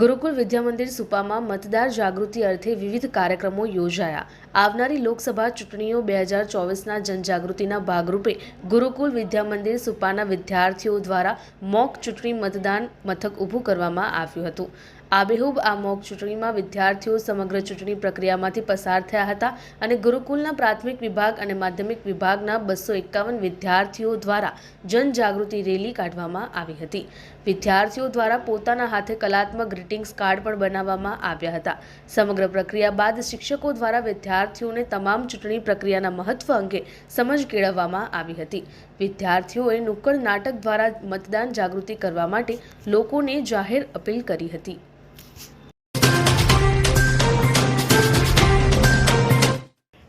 ગુરુકુલ વિદ્યામંદિર સુપામાં મતદાર જાગૃતિ અર્થે વિવિધ કાર્યક્રમો યોજાયા. આવનારી લોકસભા ચૂંટણીઓ બે હજાર ચોવીસના જનજાગૃતિના ભાગરૂપે ગુરુકુલ વિદ્યામંદિર સુપાના વિદ્યાર્થીઓ દ્વારા મોક ચૂંટણી મતદાન મથક ઊભું કરવામાં આવ્યું હતું. આબેહૂબ આ મોક ચૂંટણીમાં વિદ્યાર્થીઓ સમગ્ર ચૂંટણી પ્રક્રિયામાંથી પસાર થયા હતા અને ગુરુકુલના પ્રાથમિક વિભાગ અને માધ્યમિક વિભાગના બસો એકાવન વિદ્યાર્થીઓ દ્વારા જનજાગૃતિ રેલી કાઢવામાં આવી હતી. વિદ્યાર્થીઓ દ્વારા પોતાના હાથે કલાત્મક ગ્રીટિંગ્સ કાર્ડ પણ બનાવવામાં આવ્યા હતા. સમગ્ર પ્રક્રિયા બાદ શિક્ષકો દ્વારા વિદ્યાર્થીઓને તમામ ચૂંટણી પ્રક્રિયાના મહત્વ અંગે સમજ કેળવવામાં આવી હતી. વિદ્યાર્થીઓએ નુક્કડ નાટક દ્વારા મતદાન જાગૃતિ કરવા માટે લોકોને જાહેર અપીલ કરી હતી.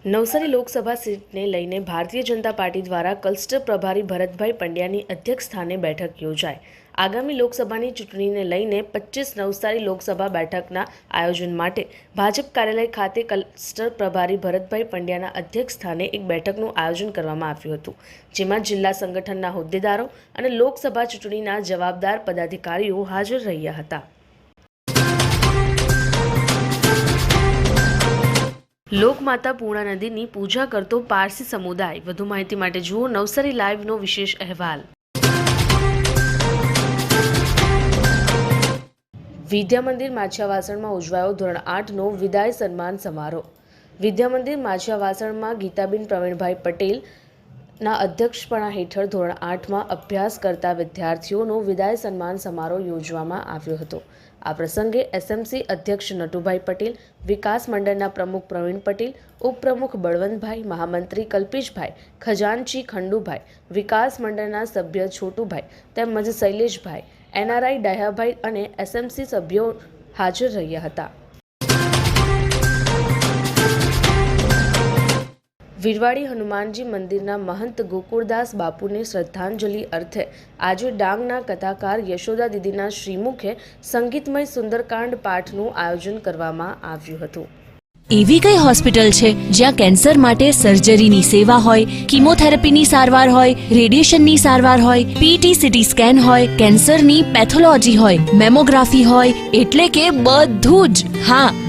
નવસારી લોકસભા સીટને લઈને ભારતીય જનતા પાર્ટી દ્વારા ક્લસ્ટર પ્રભારી ભરતભાઈ પંડ્યાની અધ્યક્ષ સ્થાને બેઠક યોજાઈ. આગામી લોકસભાની ચૂંટણીને લઈને પચીસ નવસારી લોકસભા બેઠકના આયોજન માટે ભાજપ કાર્યાલય ખાતે ક્લસ્ટર પ્રભારી ભરતભાઈ પંડ્યાના અધ્યક્ષ સ્થાને એક બેઠકનું આયોજન કરવામાં આવ્યું હતું, જેમાં જિલ્લા સંગઠનના હોદ્દેદારો અને લોકસભા ચૂંટણીના જવાબદાર પદાધિકારીઓ હાજર રહ્યા હતા. લોકમાતા પૂર્ણા નદીની પૂજા કરતો પારસી સમુદાય. વધુ માહિતી માટે જુઓ નવસારી લાઈવનો વિશેષ અહેવાલ. વિદ્યામંદિર માછિયાવાસણમાં ઉજવાયો ધોરણ આઠનો વિદાય સન્માન સમારોહ. વિદ્યામંદિર માછિયાવાસણમાં ગીતાબેન પ્રવીણભાઈ પટેલ ના અધ્યક્ષપણા હેઠળ ધોરણ આઠમાં અભ્યાસ કરતા વિદ્યાર્થીઓનો વિદાય સન્માન સમારોહ યોજવામાં આવ્યો હતો. આ પ્રસંગે એસએમસી અધ્યક્ષ નટુભાઈ પટેલ, વિકાસ મંડળના પ્રમુખ પ્રવીણ પટેલ, ઉપપ્રમુખ બળવંતભાઈ, મહામંત્રી કલ્પેશભાઈ, ખજાનચી ખંડુભાઈ, વિકાસ મંડળના સભ્ય છોટુભાઈ તેમજ શૈલેષભાઈ એનઆરઆઈ ડાયાભાઈ અને એસએમસી સભ્યો હાજર રહ્યા હતા. વિરવાડી હનુમાનજી મંદિરના મહંત ગોકુળદાસ બાપુને શ્રદ્ધાંજલિ અર્થે આજે ડાંગના કથાકાર યશોદા દીદીના શ્રીમુખે સંગીતમય સુંદરકાંડ પાઠનું આયોજન કરવામાં આવ્યું હતું. એવી કઈ હોસ્પિટલ છે જ્યાં કેન્સર માટે સર્જરીની સેવા હોય, કિમોથેરાપીની સારવાર હોય, રેડિયેશનની સારવાર હોય પીટી સીટી સ્કેન હોય, કેન્સરની પેથોલોજી હોય, મેમોગ્રાફી હોય, એટલે કે બધું જ. હા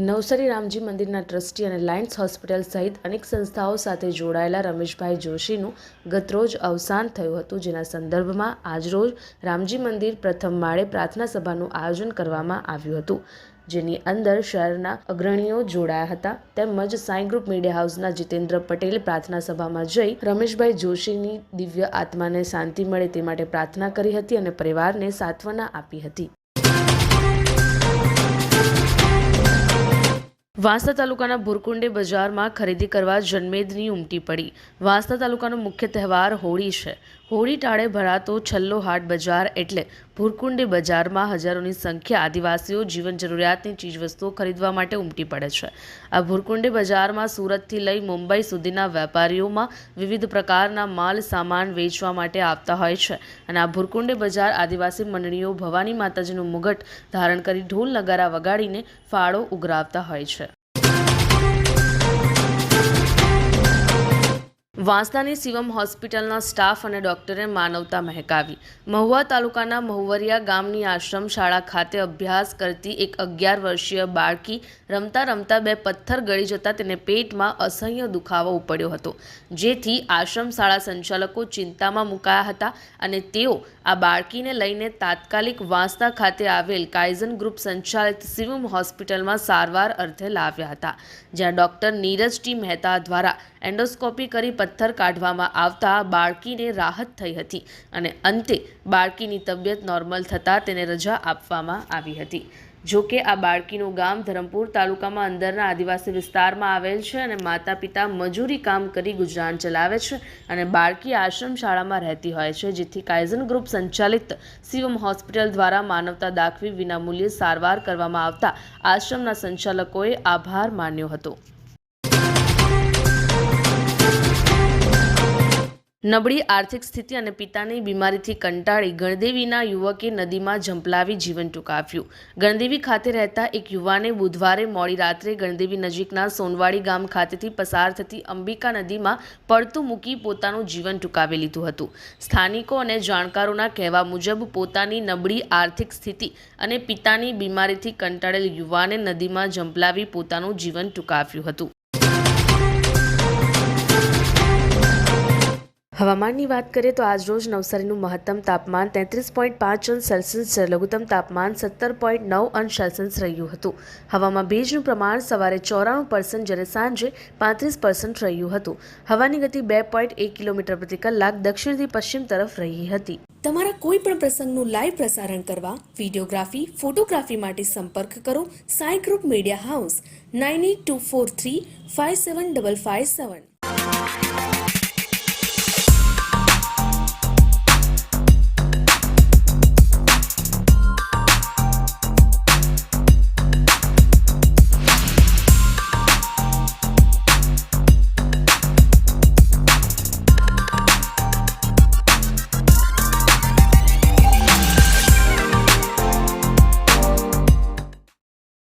નવસારી રામજી મંદિરના ટ્રસ્ટી અને લાયન્સ હોસ્પિટલ સહિત અનેક સંસ્થાઓ સાથે જોડાયેલા રમેશભાઈ જોશીનું ગતરોજ અવસાન થયું હતું, જેના સંદર્ભમાં આજરોજ રામજી મંદિર પ્રથમ માળે પ્રાર્થના સભાનું આયોજન કરવામાં આવ્યું હતું, જેની અંદર શહેરના અગ્રણીઓ જોડાયા હતા. તેમજ સાંઈ ગ્રુપ મીડિયા હાઉસના જીતેન્દ્ર પટેલ પ્રાર્થના સભામાં જઈ રમેશભાઈ જોશીની દિવ્ય આત્માને શાંતિ મળે તે માટે પ્રાર્થના કરી હતી અને પરિવારને સાંત્વના આપી હતી. વાંસદા તાલુકાના ભુરકુંડે બજારમાં ખરીદી કરવા જનમેદની ઉમટી પડી. વાંસદા તાલુકાનો મુખ્ય તહેવાર હોળી છે. હોળી ટાળે ભરાતો છલ્લો હાટ બજાર એટલે ભૂરકુંડી બજારમાં હજારોની સંખ્યા આદિવાસીઓ જીવન જરૂરિયાતની ચીજવસ્તુઓ ખરીદવા માટે ઉમટી પડે છે. આ ભૂરકુંડી બજારમાં સુરતથી લઈ મુંબઈ સુધીના વેપારીઓમાં વિવિધ પ્રકારના માલ, સામાન વેચવા માટે આવતા હોય છે અને આ ભૂરકુંડી બજાર આદિવાસી મંડળીઓ ભવાની માતાજીનું મુગટ ધારણ કરી ઢોલ નગારા વગાડીને ફાળો ઉઘરાવતા હોય છે. વાંસદાની શિવમ હોસ્પિટલના સ્ટાફ અને ડોક્ટરે માનવતા મહેકાવી. મહુવા તાલુકાના મહુવરિયા ગામની આશ્રમ શાળા ખાતે અભ્યાસ કરતી એક અગિયાર વર્ષીય બાળકી રમતા રમતા બે પથ્થર ગળી જતા તેને પેટમાં અસહ્ય દુખાવો ઉપડ્યો હતો, જેથી આશ્રમ શાળા સંચાલકો ચિંતામાં મુકાયા હતા અને તેઓ આ બાળકીને લઈને તાત્કાલિક વાંસદા ખાતે આવેલ કાઇઝન ગ્રુપ સંચાલિત શિવમ હોસ્પિટલમાં સારવાર અર્થે લાવ્યા હતા, જ્યાં ડોક્ટર નીરજ ટી મહેતા દ્વારા એન્ડોસ્કોપી કરી પથ્થર કાઢવામાં આવતા બાળકીને રાહત થઈ હતી અને અંતે બાળકીની તબિયત નોર્મલ થતાં તેને રજા આપવામાં આવી હતી. જો કે આ બાળકીનું ગામ ધરમપુર તાલુકામાં અંદરના આદિવાસી વિસ્તારમાં આવેલ છે અને માતા પિતા મજૂરી કામ કરી ગુજરાન ચલાવે છે અને બાળકી આશ્રમ શાળામાં રહેતી હોય છે, જેથી કાયઝન ગ્રુપ સંચાલિત શિવમ હોસ્પિટલ દ્વારા માનવતા દાખવી વિનામૂલ્યે સારવાર કરવામાં આવતા આશ્રમના સંચાલકોએ આભાર માન્યો હતો. નબળી આર્થિક સ્થિતિ અને પિતાની બીમારીથી કંટાળી ગણદેવીના યુવકે નદીમાં ઝંપલાવી જીવન ટૂંકાવ્યું. ગણદેવી ખાતે રહેતા એક યુવાને બુધવારે મોડી રાત્રે ગણદેવી નજીકના સોનવાડી ગામ ખાતેથી પસાર થતી અંબિકા નદીમાં પડતું મૂકી પોતાનું જીવન ટૂંકાવી લીધું હતું. સ્થાનિકો અને જાણકારોના કહેવા મુજબ પોતાની નબળી આર્થિક સ્થિતિ અને પિતાની બીમારીથી કંટાળેલ યુવાને નદીમાં ઝંપલાવી પોતાનું જીવન ટૂંકાવ્યું હતું. હવામાનની વાત કરીએ તો આજરોજ નવસારીનું મહત્તમ તાપમાન તેત્રીસ પોઈન્ટ પાંચ અંશ સેલ્સિયસ જ્યારે લઘુત્તમ તાપમાન સત્તર પોઈન્ટ નવ અંશ સેલ્સિયસ રહ્યું હતું. હવામાં ભેજનું પ્રમાણ સવારે ચોરાણું પર્સન્ટ જ્યારે સાંજે પાંત્રીસ પર્સન્ટ રહ્યું હતું. હવાની ગતિ બે પોઈન્ટ એક કિલોમીટર પ્રતિ કલાક દક્ષિણથી પશ્ચિમ તરફ રહી હતી. તમારા કોઈ પણ પ્રસંગનું લાઈવ પ્રસારણ કરવા વિડીયોગ્રાફી, ફોટોગ્રાફી માટે સંપર્ક કરો. Sai group media house, nine eight two four three five seven double five seven.